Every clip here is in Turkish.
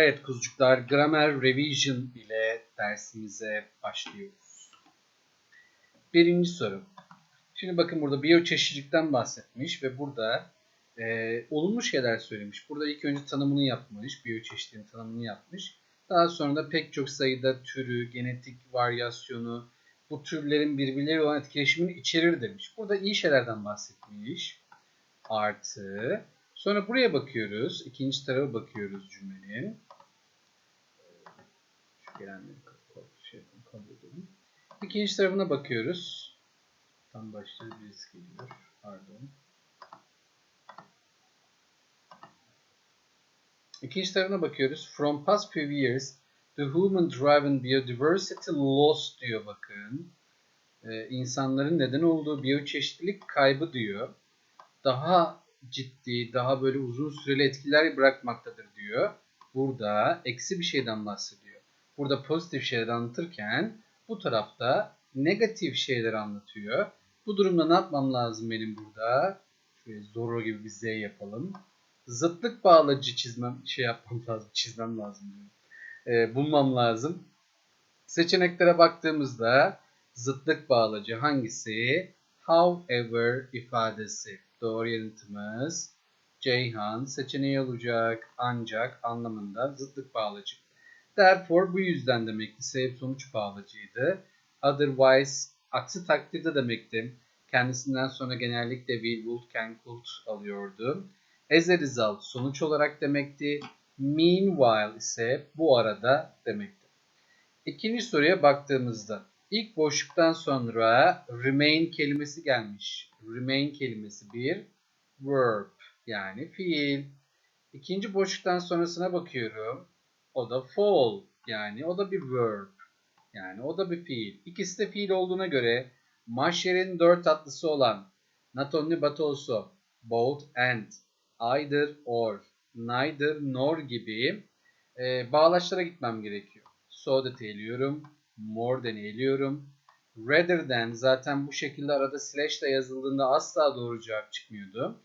Evet kuzucuklar Grammar Revision ile dersimize başlıyoruz. Birinci soru. Şimdi bakın burada biyoçeşitlilikten bahsetmiş ve burada e, olumlu şeyler söylemiş. Burada ilk önce tanımını yapmış, biyoçeşitliliğin tanımını yapmış. Daha sonra da pek çok sayıda türü, genetik varyasyonu, bu türlerin birbirleriyle olan etkileşimini içerir demiş. Burada iyi şeylerden bahsetmiş. Artı. Sonra buraya bakıyoruz. İkinci tarafa bakıyoruz cümlenin. Gelenleri şey, kabul edelim. İkinci tarafına bakıyoruz. Tam başta birisi geliyor. Pardon. İkinci tarafına bakıyoruz. From past few years, the human-driven biodiversity loss diyor bakın. Ee, insanların neden olduğu biyoçeşitlilik kaybı diyor. Daha ciddi, daha böyle uzun süreli etkiler bırakmaktadır diyor. Burada eksi bir şeyden bahsediyor. Burada pozitif şeyler anlatırken bu tarafta negatif şeyler anlatıyor. Bu durumda ne yapmam lazım benim burada? Şöyle Zorro gibi bir Z yapalım. Zıtlık bağlacı çizmem, şey yapmam lazım, çizmem lazım. Ee, bulmam lazım. Seçeneklere baktığımızda zıtlık bağlacı hangisi? However ifadesi. Doğru yanıtımız Ceyhan seçeneği olacak ancak anlamında zıtlık bağlacı. Therefore bu yüzden demekti. Sebep sonuç bağlacıydı. Otherwise aksi takdirde demekti. Kendisinden sonra genellikle will, would, can, could alıyordu. As a result sonuç olarak demekti. Meanwhile ise bu arada demekti. İkinci soruya baktığımızda ilk boşluktan sonra remain kelimesi gelmiş. Remain kelimesi bir verb yani fiil. İkinci boşluktan sonrasına bakıyorum. O da fall yani o da bir verb. Yani o da bir fiil. İkisi de fiil olduğuna göre Maşer'in dört atlısı olan but also, both and, either or, neither nor gibi e, bağlaçlara gitmem gerekiyor. So that eliyorum, more than eliyorum. Rather than zaten bu şekilde arada slash ile yazıldığında asla doğru cevap çıkmıyordu.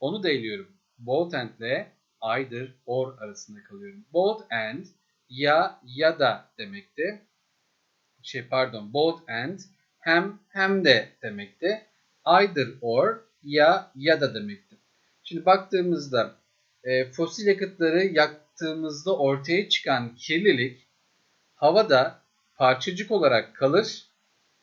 Onu da eliyorum. Both and ile either or arasında kalıyorum. Both and ya ya da demekti. Şey pardon both and hem hem de demekti. Either or ya ya da demekti. Şimdi baktığımızda e, fosil yakıtları yaktığımızda ortaya çıkan kirlilik havada parçacık olarak kalır,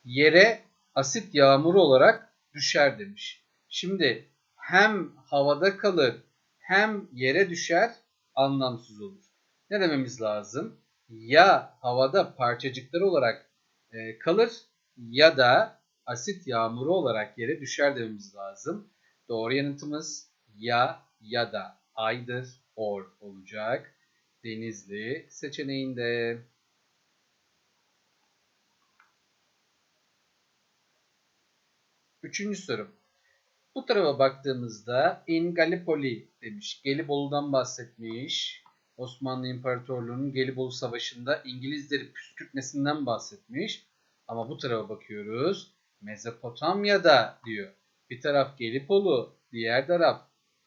yere asit yağmuru olarak düşer demiş. Şimdi hem havada kalır hem yere düşer anlamsız olur. Ne dememiz lazım? Ya havada parçacıklar olarak e, kalır ya da asit yağmuru olarak yere düşer dememiz lazım. Doğru yanıtımız ya ya da either or olacak. Denizli seçeneğinde. Üçüncü soru. Bu tarafa baktığımızda in Gallipoli demiş. Gelibolu'dan bahsetmiş. Osmanlı İmparatorluğu'nun Gelibolu Savaşı'nda İngilizleri püskürtmesinden bahsetmiş. Ama bu tarafa bakıyoruz. Mezopotamya'da diyor. Bir taraf Gelibolu, diğer taraf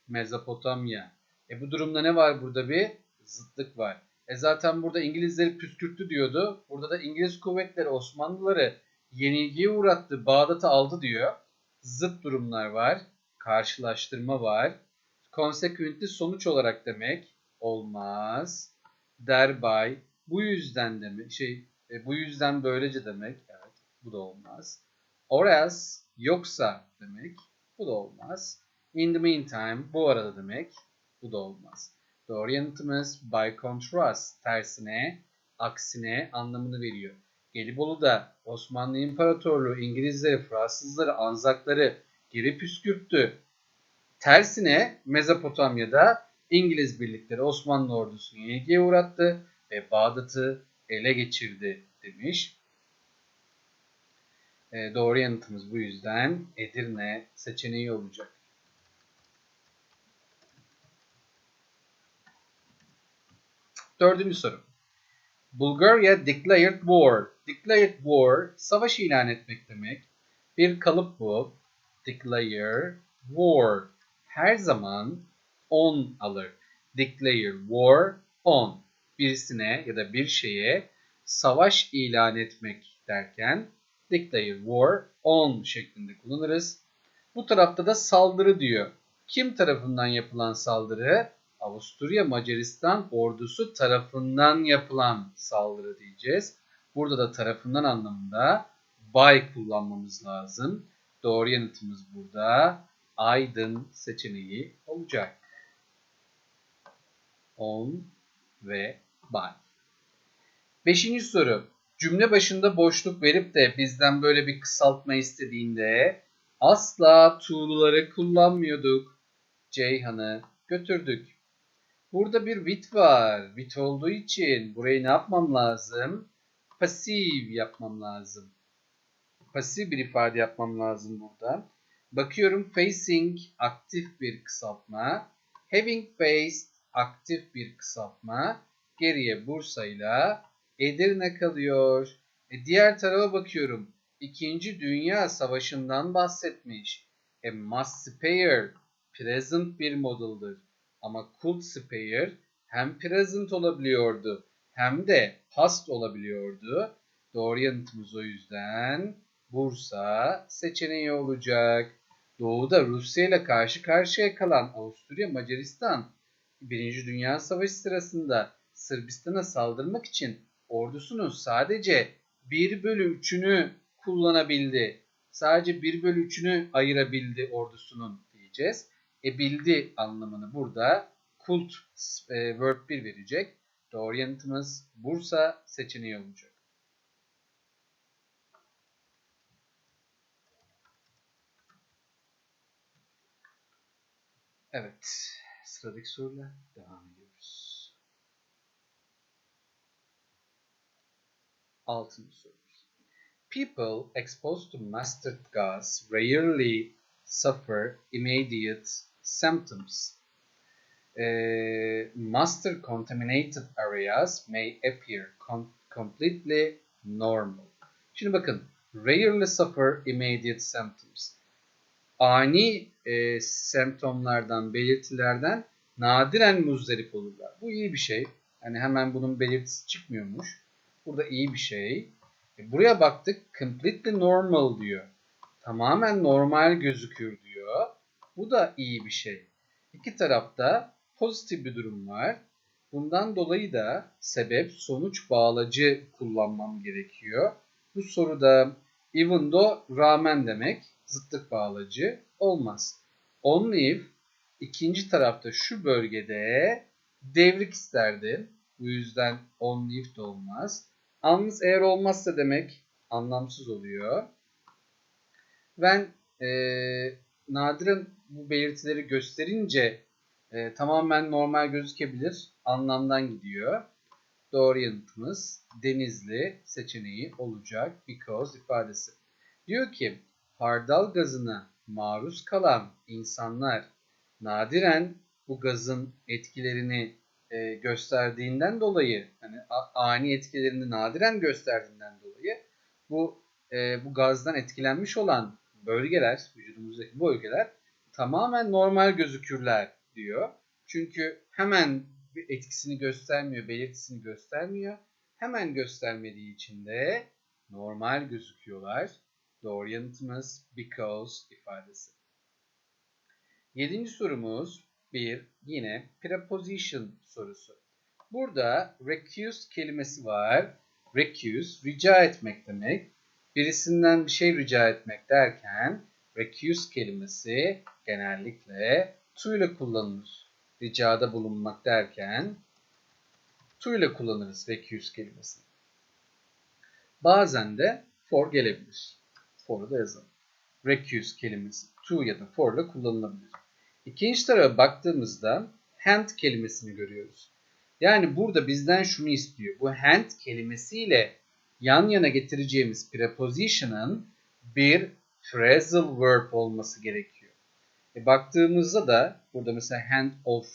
Mezopotamya. E bu durumda ne var burada bir? Zıtlık var. E zaten burada İngilizleri püskürttü diyordu. Burada da İngiliz kuvvetleri Osmanlıları yenilgiye uğrattı, Bağdat'ı aldı diyor. Zıt durumlar var. Karşılaştırma var. Consequently sonuç olarak demek olmaz. Thereby bu yüzden demek şey e, bu yüzden böylece demek. Evet bu da olmaz. Or else yoksa demek. Bu da olmaz. In the meantime bu arada demek. Bu da olmaz. Doğru yanıtımız by contrast tersine aksine anlamını veriyor. Gelibolu'da Osmanlı İmparatorluğu İngilizleri, Fransızları, Anzakları geri püskürttü. Tersine Mezopotamya'da İngiliz birlikleri Osmanlı ordusunu yenilgiye uğrattı ve Bağdat'ı ele geçirdi demiş. E, doğru yanıtımız bu yüzden Edirne seçeneği olacak. Dördüncü soru. Bulgaria declared war. Declared war, savaş ilan etmek demek. Bir kalıp bu. Declare war. Her zaman on alır. Declare war on. birisine ya da bir şeye savaş ilan etmek derken declare war on şeklinde kullanırız. Bu tarafta da saldırı diyor. Kim tarafından yapılan saldırı? Avusturya Macaristan ordusu tarafından yapılan saldırı diyeceğiz. Burada da tarafından anlamında by kullanmamız lazım. Doğru yanıtımız burada aydın seçeneği olacak. On ve by. Beşinci soru. Cümle başında boşluk verip de bizden böyle bir kısaltma istediğinde asla to'luları kullanmıyorduk. Ceyhan'ı götürdük. Burada bir with var. With olduğu için burayı ne yapmam lazım? Pasif yapmam lazım. Pasif bir ifade yapmam lazım burada. Bakıyorum facing aktif bir kısaltma. Having faced aktif bir kısaltma. Geriye Bursa ile Edirne kalıyor. E diğer tarafa bakıyorum. İkinci Dünya Savaşı'ndan bahsetmiş. E must spare present bir modaldır. Ama could spare hem present olabiliyordu hem de past olabiliyordu. Doğru yanıtımız o yüzden Bursa seçeneği olacak. Doğuda Rusya ile karşı karşıya kalan Avusturya Macaristan 1. Dünya Savaşı sırasında Sırbistan'a saldırmak için ordusunun sadece 1 bölü 3'ünü kullanabildi. Sadece 1 bölü 3'ünü ayırabildi ordusunun diyeceğiz. Bildi anlamını burada kult e, word 1 verecek. Doğru yanıtımız Bursa seçeneği olacak. Evet, sıradaki soruyla devam ediyoruz. Altıncı sorumuz. People exposed to mustard gas rarely suffer immediate symptoms. Uh, mustard contaminated areas may appear com completely normal. Şimdi bakın, rarely suffer immediate symptoms. Ani e, semptomlardan, belirtilerden nadiren muzdarip olurlar. Bu iyi bir şey. Yani hemen bunun belirtisi çıkmıyormuş. Burada iyi bir şey. E, buraya baktık. Completely normal diyor. Tamamen normal gözüküyor diyor. Bu da iyi bir şey. İki tarafta pozitif bir durum var. Bundan dolayı da sebep sonuç bağlacı kullanmam gerekiyor. Bu soruda even though rağmen demek zıtlık bağlacı olmaz. Only if ikinci tarafta şu bölgede devrik isterdi. Bu yüzden only if de olmaz. Yalnız eğer olmazsa demek anlamsız oluyor. Ben e, nadiren bu belirtileri gösterince e, tamamen normal gözükebilir. Anlamdan gidiyor. Doğru yanıtımız Denizli seçeneği olacak. Because ifadesi. Diyor ki hardal gazına maruz kalan insanlar nadiren bu gazın etkilerini e, gösterdiğinden dolayı hani ani etkilerini nadiren gösterdiğinden dolayı bu e, bu gazdan etkilenmiş olan bölgeler vücudumuzdaki bu bölgeler tamamen normal gözükürler diyor. Çünkü hemen bir etkisini göstermiyor, belirtisini göstermiyor. Hemen göstermediği için de normal gözüküyorlar. Doğru yanıtımız because ifadesi. Yedinci sorumuz bir yine preposition sorusu. Burada recuse kelimesi var. Recuse rica etmek demek. Birisinden bir şey rica etmek derken recuse kelimesi genellikle to ile kullanılır. Ricada bulunmak derken to ile kullanırız recuse kelimesini. Bazen de for gelebilir for'u da yazalım. Recuse kelimesi to ya da for ile kullanılabilir. İkinci tarafa baktığımızda hand kelimesini görüyoruz. Yani burada bizden şunu istiyor. Bu hand kelimesiyle yan yana getireceğimiz preposition'ın bir phrasal verb olması gerekiyor. E baktığımızda da burada mesela hand off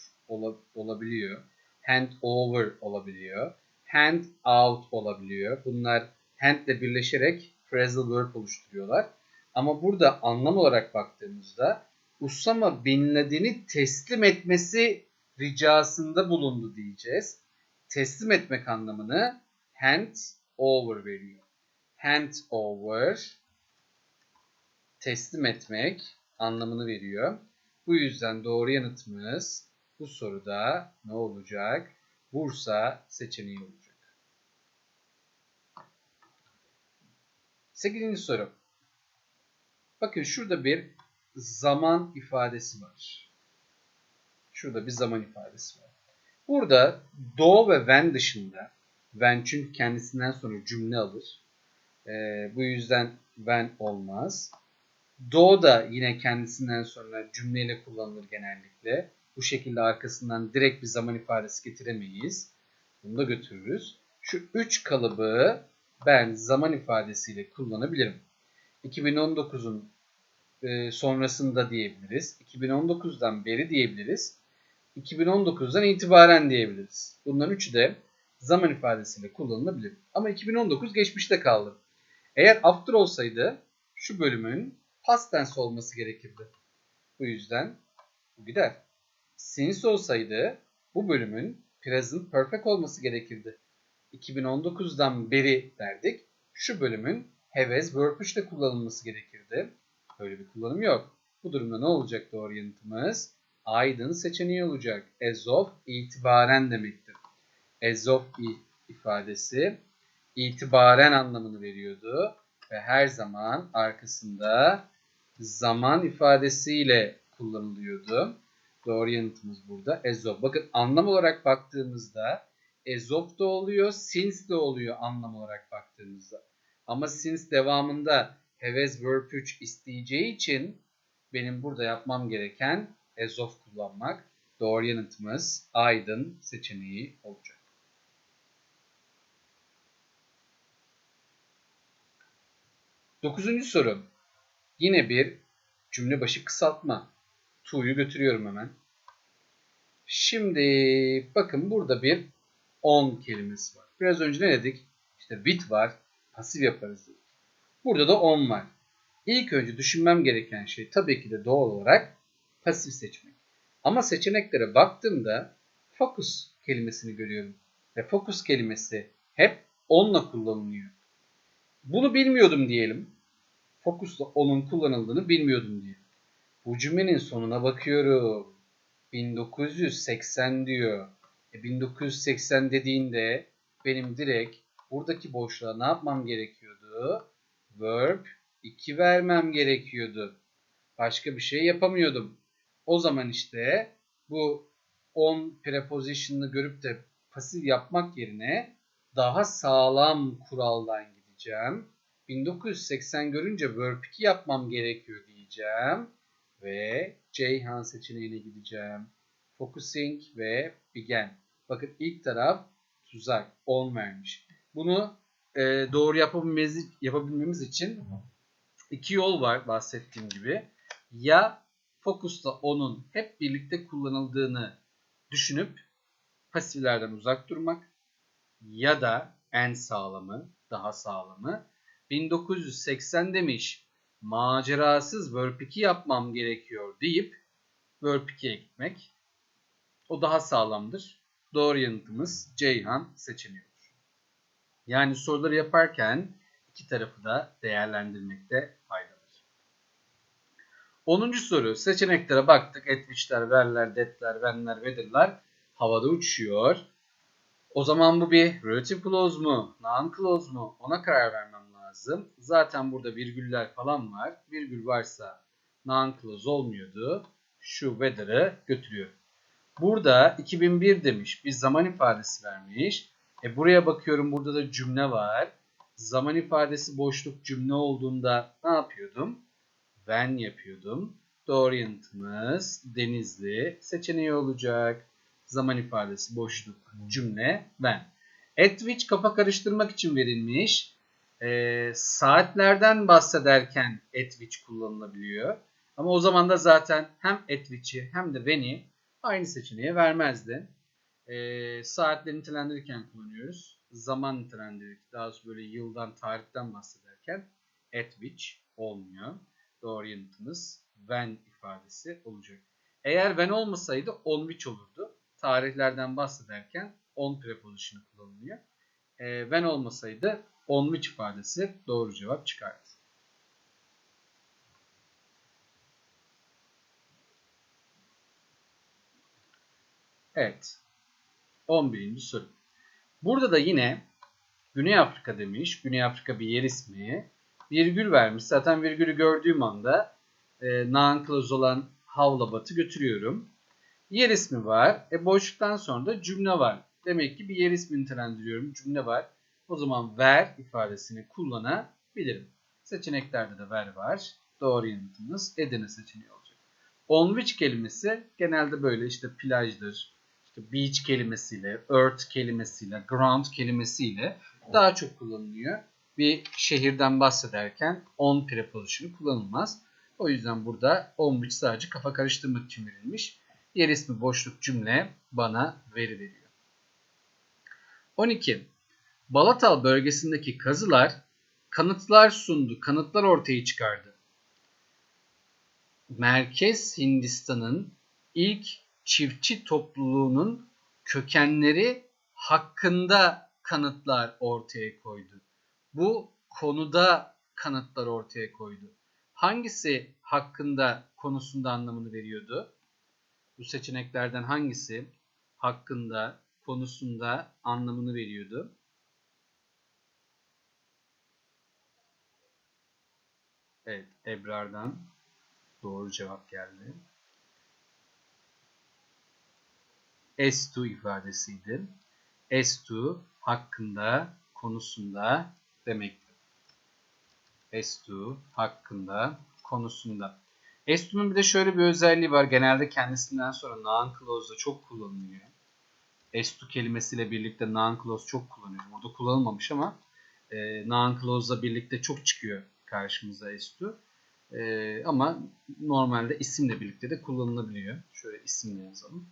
olabiliyor. Hand over olabiliyor. Hand out olabiliyor. Bunlar hand ile birleşerek phrasal verb oluşturuyorlar. Ama burada anlam olarak baktığımızda Usama Bin Laden'i teslim etmesi ricasında bulundu diyeceğiz. teslim etmek anlamını hand over veriyor. Hand over teslim etmek anlamını veriyor. Bu yüzden doğru yanıtımız bu soruda ne olacak? Bursa seçeneği olacak. 8. soru. Bakın şurada bir zaman ifadesi var. Şurada bir zaman ifadesi var. Burada do ve when dışında when çünkü kendisinden sonra cümle alır. Ee, bu yüzden when olmaz. Do da yine kendisinden sonra cümleyle kullanılır genellikle. Bu şekilde arkasından direkt bir zaman ifadesi getiremeyiz. Bunu da götürürüz. Şu üç kalıbı ben zaman ifadesiyle kullanabilirim. 2019'un e, sonrasında diyebiliriz. 2019'dan beri diyebiliriz. 2019'dan itibaren diyebiliriz. Bunların üçü de zaman ifadesiyle kullanılabilir. Ama 2019 geçmişte kaldı. Eğer after olsaydı şu bölümün past tense olması gerekirdi. Bu yüzden bu gider. Since olsaydı bu bölümün present perfect olması gerekirdi. 2019'dan beri derdik. Şu bölümün have as verb 3 kullanılması gerekirdi. Böyle bir kullanım yok. Bu durumda ne olacak doğru yanıtımız? Aydın seçeneği olacak. As of itibaren demektir. Of ifadesi itibaren anlamını veriyordu ve her zaman arkasında zaman ifadesiyle kullanılıyordu. Doğru yanıtımız burada. Ezop. Bakın anlam olarak baktığımızda ezop da oluyor, since de oluyor anlam olarak baktığımızda. Ama since devamında heves verb 3 isteyeceği için benim burada yapmam gereken ezof kullanmak. Doğru yanıtımız aydın seçeneği olacak. Dokuzuncu soru. Yine bir cümle başı kısaltma. To'yu götürüyorum hemen. Şimdi bakın burada bir on kelimesi var. Biraz önce ne dedik? İşte with var. Pasif yaparız dedik. Burada da on var. İlk önce düşünmem gereken şey tabii ki de doğal olarak pasif seçmek. Ama seçeneklere baktığımda focus kelimesini görüyorum. Ve focus kelimesi hep onunla kullanılıyor. Bunu bilmiyordum diyelim. Focus'la onun kullanıldığını bilmiyordum diyelim. Bu cümlenin sonuna bakıyorum. 1980 diyor. E 1980 dediğinde benim direkt buradaki boşluğa ne yapmam gerekiyordu? Verb 2 vermem gerekiyordu. Başka bir şey yapamıyordum. O zaman işte bu on preposition'ını görüp de pasif yapmak yerine daha sağlam kuraldan gideceğim. 1980 görünce verb 2 yapmam gerekiyor diyeceğim. Ve Ceyhan seçeneğine gideceğim. Focusing ve began. Bakın ilk taraf tuzak. 10 vermiş. Bunu e, doğru yapabilmemiz, yapabilmemiz için iki yol var bahsettiğim gibi. Ya Focus'ta onun hep birlikte kullanıldığını düşünüp pasiflerden uzak durmak ya da en sağlamı, daha sağlamı 1980 demiş macerasız Verb 2 yapmam gerekiyor deyip Verb 2'ye gitmek. O daha sağlamdır. Doğru yanıtımız Ceyhan seçeneği. Yani soruları yaparken iki tarafı da değerlendirmekte faydalı. 10. soru. Seçeneklere baktık. Etmişler, verler, detler, venler, vedirler havada uçuyor. O zaman bu bir relative clause mu, noun clause mu? Ona karar vermem lazım. Zaten burada virgüller falan var. Virgül varsa noun clause olmuyordu. Şu whether'ı götürüyor. Burada 2001 demiş. Bir zaman ifadesi vermiş. E buraya bakıyorum burada da cümle var. Zaman ifadesi boşluk cümle olduğunda ne yapıyordum? when yapıyordum. Doğru yanıtımız Denizli seçeneği olacak. Zaman ifadesi boşluk cümle when. At which kafa karıştırmak için verilmiş. E, saatlerden bahsederken at which kullanılabiliyor. Ama o zaman da zaten hem at which'i hem de when'i aynı seçeneğe vermezdi. E, saatleri nitelendirirken kullanıyoruz. Zaman nitelendirirken daha doğrusu böyle yıldan, tarihten bahsederken at which olmuyor. Doğru yanıtımız when ifadesi olacak. Eğer when olmasaydı on which olurdu. Tarihlerden bahsederken on preposition'ı kullanılıyor. E, when olmasaydı on which ifadesi doğru cevap çıkardı. Evet. 11. soru. Burada da yine Güney Afrika demiş. Güney Afrika bir yer ismi. Virgül vermiş. Zaten virgülü gördüğüm anda e, non-clause olan havla batı götürüyorum. Yer ismi var. E boşluktan sonra da cümle var. Demek ki bir yer ismi nitelendiriyorum. Cümle var. O zaman ver ifadesini kullanabilirim. Seçeneklerde de ver var. Doğru yanıtımız Edirne seçeneği olacak. On which kelimesi genelde böyle işte plajdır, işte beach kelimesiyle, earth kelimesiyle, ground kelimesiyle daha çok kullanılıyor. Bir şehirden bahsederken on preposition'u kullanılmaz. O yüzden burada on which sadece kafa karıştırmak için verilmiş. Yer ismi boşluk cümle bana veri veriyor. 12. Balatal bölgesindeki kazılar kanıtlar sundu, kanıtlar ortaya çıkardı. Merkez Hindistan'ın ilk çiftçi topluluğunun kökenleri hakkında kanıtlar ortaya koydu. Bu konuda kanıtlar ortaya koydu. Hangisi hakkında konusunda anlamını veriyordu? Bu seçeneklerden hangisi hakkında konusunda anlamını veriyordu? Evet, Ebrar'dan doğru cevap geldi. S2 ifadesiydi. S2 hakkında, konusunda demektir. S2 hakkında, konusunda. S2'nun bir de şöyle bir özelliği var. Genelde kendisinden sonra noun clause'da çok kullanılıyor. S2 kelimesiyle birlikte noun clause çok kullanıyor. Burada kullanılmamış ama e, noun clause'la birlikte çok çıkıyor karşımıza S2. E, ama normalde isimle birlikte de kullanılabiliyor. Şöyle isimle yazalım.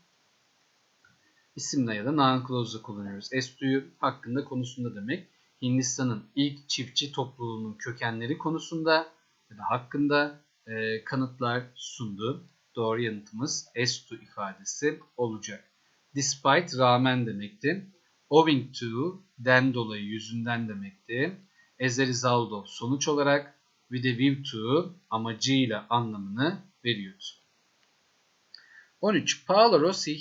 İsimle ya da noun clause'la kullanıyoruz. S2'yu hakkında konusunda demek. Hindistan'ın ilk çiftçi topluluğunun kökenleri konusunda ya da hakkında e, kanıtlar sundu. Doğru yanıtımız S2 ifadesi olacak. Despite rağmen demekti. Owing to den dolayı yüzünden demekti. As a result of sonuç olarak with a view to amacıyla anlamını veriyordu. 13. Paolo Rossi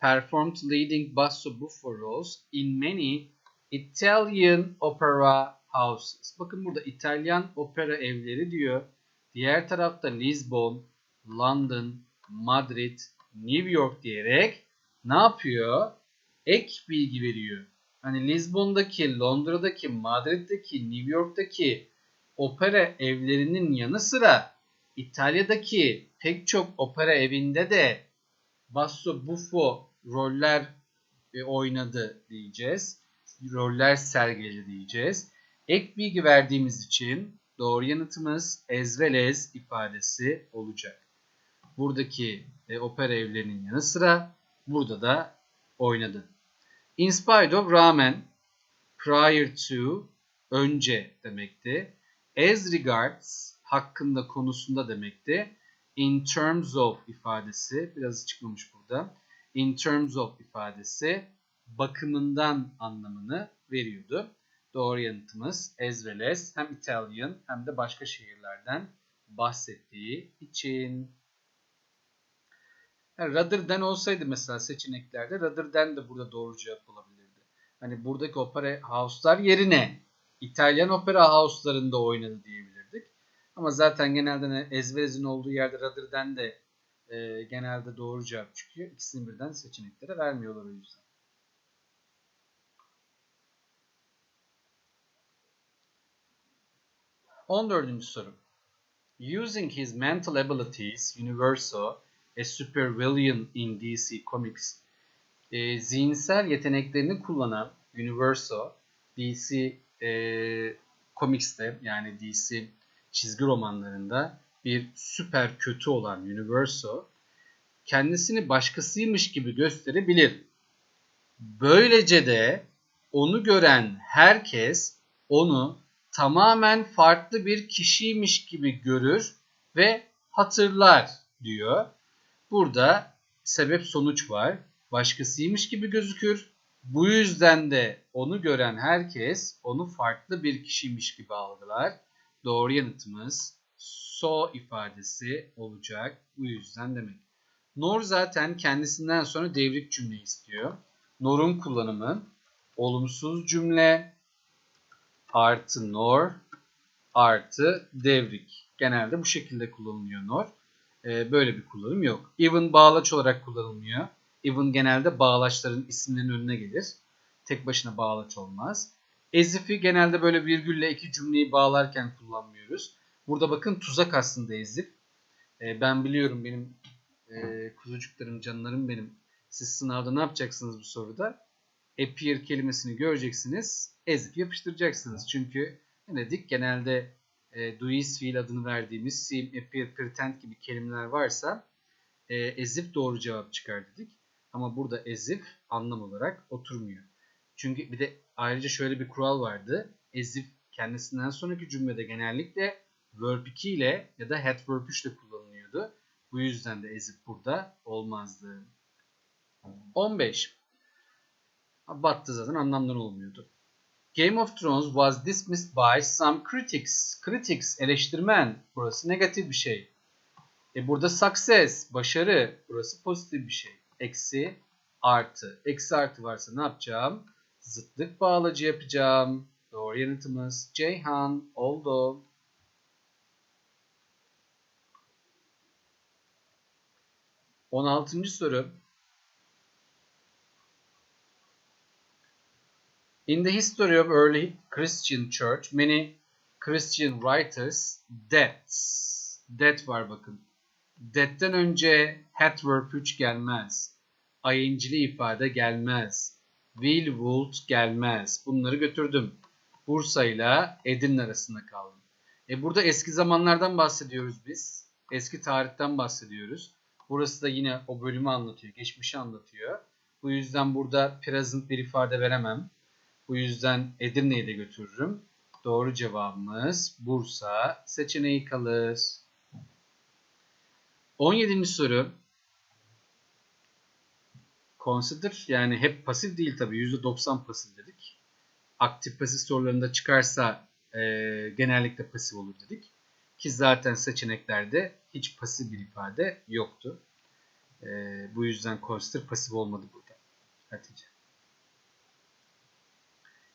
performed leading basso buffo roles in many Italian opera houses. Bakın burada İtalyan opera evleri diyor. Diğer tarafta Lisbon, London, Madrid, New York diyerek ne yapıyor? Ek bilgi veriyor. Hani Lisbon'daki, Londra'daki, Madrid'deki, New York'taki opera evlerinin yanı sıra İtalya'daki pek çok opera evinde de basso buffo roller e, oynadı diyeceğiz. Roller sergiledi diyeceğiz. Ek bilgi verdiğimiz için doğru yanıtımız as ifadesi olacak. Buradaki e, opera evlerinin yanı sıra burada da oynadı. In spite of rağmen prior to önce demekti. As regards hakkında konusunda demekti. In terms of ifadesi biraz çıkmamış burada. In terms of ifadesi bakımından anlamını veriyordu. Doğru yanıtımız as well as hem Italian hem de başka şehirlerden bahsettiği için. Yani rather than olsaydı mesela seçeneklerde rather than de burada doğru cevap olabilirdi. Hani buradaki opera house'lar yerine İtalyan opera house'larında oynadı diyebilirdik. Ama zaten genelde ezberizin olduğu yerde than de e, genelde doğru cevap çıkıyor. İkisini birden seçeneklere vermiyorlar o yüzden. On dördüncü soru. Using his mental abilities, Universo, a supervillain in DC Comics, e, zihinsel yeteneklerini kullanan Universo, DC e, Comics'te yani DC çizgi romanlarında bir süper kötü olan Universo kendisini başkasıymış gibi gösterebilir. Böylece de onu gören herkes onu tamamen farklı bir kişiymiş gibi görür ve hatırlar diyor. Burada sebep sonuç var. Başkasıymış gibi gözükür. Bu yüzden de onu gören herkes onu farklı bir kişiymiş gibi algılar. Doğru yanıtımız so ifadesi olacak. Bu yüzden demek. Nor zaten kendisinden sonra devrik cümle istiyor. Nor'un kullanımı olumsuz cümle artı nor artı devrik. Genelde bu şekilde kullanılıyor nor. Ee, böyle bir kullanım yok. Even bağlaç olarak kullanılmıyor. Even genelde bağlaçların isimlerinin önüne gelir. Tek başına bağlaç olmaz. As if'i genelde böyle virgülle iki cümleyi bağlarken kullanmıyoruz. Burada bakın tuzak aslında as if. Ee, ben biliyorum benim e, kuzucuklarım, canlarım benim. Siz sınavda ne yapacaksınız bu soruda? Appear kelimesini göreceksiniz. As if yapıştıracaksınız. Çünkü ne dedik? Genelde e, do is fiil adını verdiğimiz seem, appear, pretend gibi kelimeler varsa e, as doğru cevap çıkar dedik. Ama burada as if anlam olarak oturmuyor. Çünkü bir de ayrıca şöyle bir kural vardı. As if kendisinden sonraki cümlede genellikle verb 2 ile ya da had verb 3 ile kullanılıyordu. Bu yüzden de if burada olmazdı. 15. Battı zaten anlamdan olmuyordu. Game of Thrones was dismissed by some critics. Critics, eleştirmen. Burası negatif bir şey. E burada success, başarı. Burası pozitif bir şey. Eksi, artı. Eksi artı varsa ne yapacağım? Zıtlık bağlacı yapacağım. Doğru yanıtımız Ceyhan oldu. On altıncı soru. In the history of early Christian church, many Christian writers that that var bakın. That'ten önce had verb 3 gelmez. ING'li ifade gelmez. Will, would gelmez. Bunları götürdüm. Bursa ile Edirne arasında kaldım. E burada eski zamanlardan bahsediyoruz biz. Eski tarihten bahsediyoruz. Burası da yine o bölümü anlatıyor. Geçmişi anlatıyor. Bu yüzden burada present bir ifade veremem. Bu yüzden Edirne'yi de götürürüm. Doğru cevabımız Bursa seçeneği kalır. 17. soru. Consider yani hep pasif değil tabii. %90 pasif dedik. Aktif pasif sorularında çıkarsa e, genellikle pasif olur dedik. Ki zaten seçeneklerde hiç pasif bir ifade yoktu. E, bu yüzden consider pasif olmadı burada. Hatice.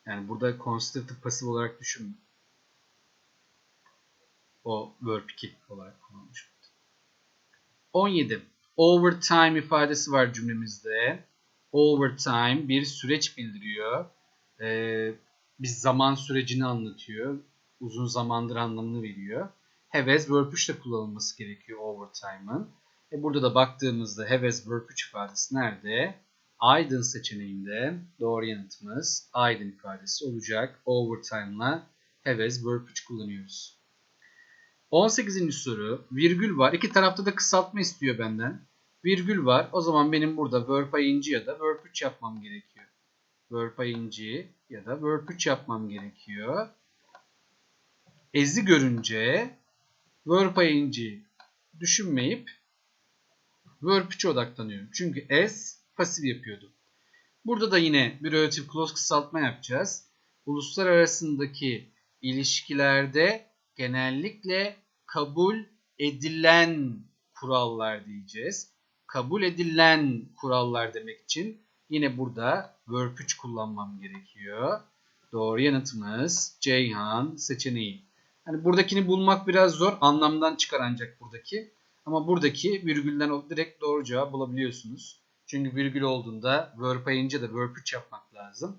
Yani burada consider'ı pasif olarak düşünme. O verb 2 olarak kullanılmış. 17. Overtime ifadesi var cümlemizde. Overtime bir süreç bildiriyor. Ee, bir zaman sürecini anlatıyor. Uzun zamandır anlamını veriyor. Have as verb 3 de kullanılması gerekiyor overtime'ın. E burada da baktığımızda have as verb 3 ifadesi nerede? Aydın seçeneğinde doğru yanıtımız Aydın ifadesi olacak. Overtime'la have as verb 3 kullanıyoruz. 18. soru. Virgül var. İki tarafta da kısaltma istiyor benden. Virgül var. O zaman benim burada verb ing ya da verb 3 yapmam gerekiyor. Verb ing ya da verb 3 yapmam gerekiyor. Ezi görünce verb ing düşünmeyip verb 3'e odaklanıyorum. Çünkü as pasif yapıyordu. Burada da yine bir relative clause kısaltma yapacağız. Uluslar arasındaki ilişkilerde genellikle kabul edilen kurallar diyeceğiz. Kabul edilen kurallar demek için yine burada verb 3 kullanmam gerekiyor. Doğru yanıtımız Ceyhan seçeneği. Yani buradakini bulmak biraz zor. Anlamdan çıkar ancak buradaki. Ama buradaki virgülden direkt doğru cevap bulabiliyorsunuz. Çünkü virgül olduğunda verb ayınca da verb 3 yapmak lazım.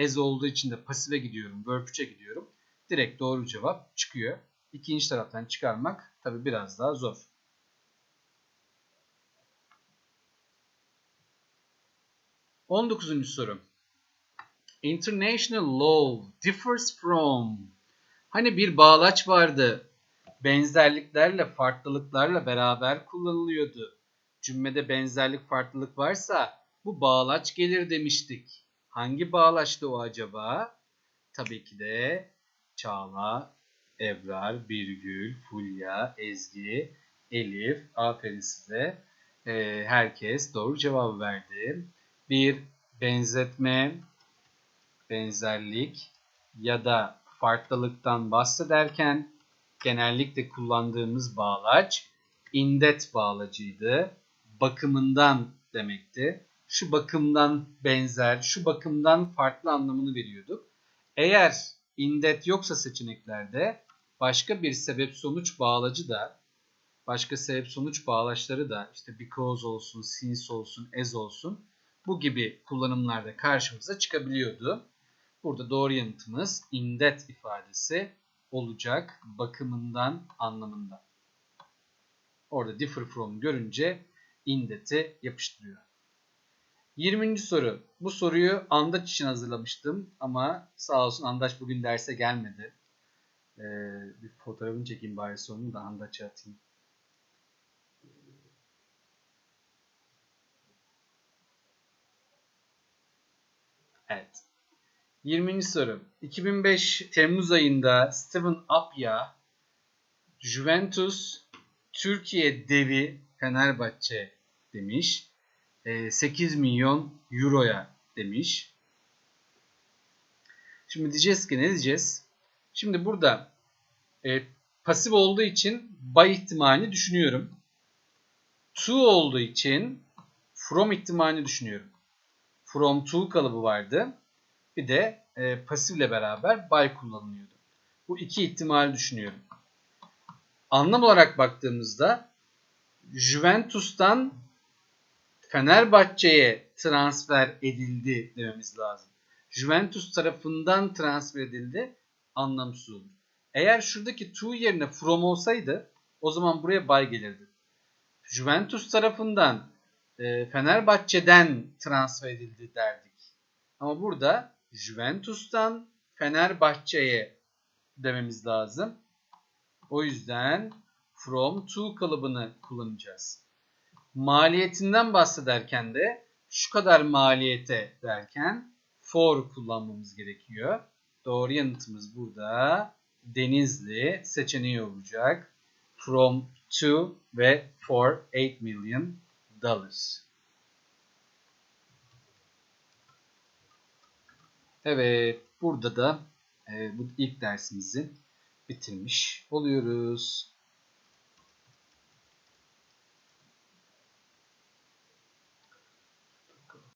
As olduğu için de pasife gidiyorum, verb 3'e gidiyorum. Direkt doğru cevap çıkıyor. İkinci taraftan çıkarmak tabi biraz daha zor. On dokuzuncu soru. International law differs from. Hani bir bağlaç vardı. Benzerliklerle, farklılıklarla beraber kullanılıyordu. Cümlede benzerlik, farklılık varsa bu bağlaç gelir demiştik. Hangi bağlaçtı o acaba? Tabii ki de Çağla, Ebrar, Birgül, Fulya, Ezgi, Elif. Aferin size. Ee, herkes doğru cevabı verdi. Bir benzetme, benzerlik ya da farklılıktan bahsederken genellikle kullandığımız bağlaç indet bağlacıydı. Bakımından demekti. Şu bakımdan benzer, şu bakımdan farklı anlamını veriyorduk. Eğer indet yoksa seçeneklerde başka bir sebep sonuç bağlacı da başka sebep sonuç bağlaçları da işte because olsun, since olsun, as olsun bu gibi kullanımlarda karşımıza çıkabiliyordu. Burada doğru yanıtımız in that ifadesi olacak bakımından anlamında. Orada differ from görünce in that'i yapıştırıyor. 20. soru. Bu soruyu Andaç için hazırlamıştım ama sağ olsun Andaç bugün derse gelmedi. Ee, bir fotoğrafını çekeyim bari sonunu da Andaç'a atayım. Evet. 20. soru. 2005 Temmuz ayında Steven Apya Juventus Türkiye devi Fenerbahçe demiş. 8 milyon euroya demiş. Şimdi diyeceğiz ki ne diyeceğiz? Şimdi burada e, pasif olduğu için by ihtimalini düşünüyorum. To olduğu için from ihtimalini düşünüyorum. From to kalıbı vardı. Bir de e, pasifle beraber by kullanılıyordu. Bu iki ihtimali düşünüyorum. Anlam olarak baktığımızda Juventus'tan Fenerbahçe'ye transfer edildi dememiz lazım. Juventus tarafından transfer edildi anlamsız olur. Eğer şuradaki to yerine from olsaydı o zaman buraya by gelirdi. Juventus tarafından e, Fenerbahçe'den transfer edildi derdik. Ama burada Juventus'tan Fenerbahçe'ye dememiz lazım. O yüzden from to kalıbını kullanacağız. Maliyetinden bahsederken de şu kadar maliyete derken for kullanmamız gerekiyor. Doğru yanıtımız burada Denizli seçeneği olacak. From to ve for 8 million dollars. Evet, burada da e, bu ilk dersimizi bitirmiş oluyoruz.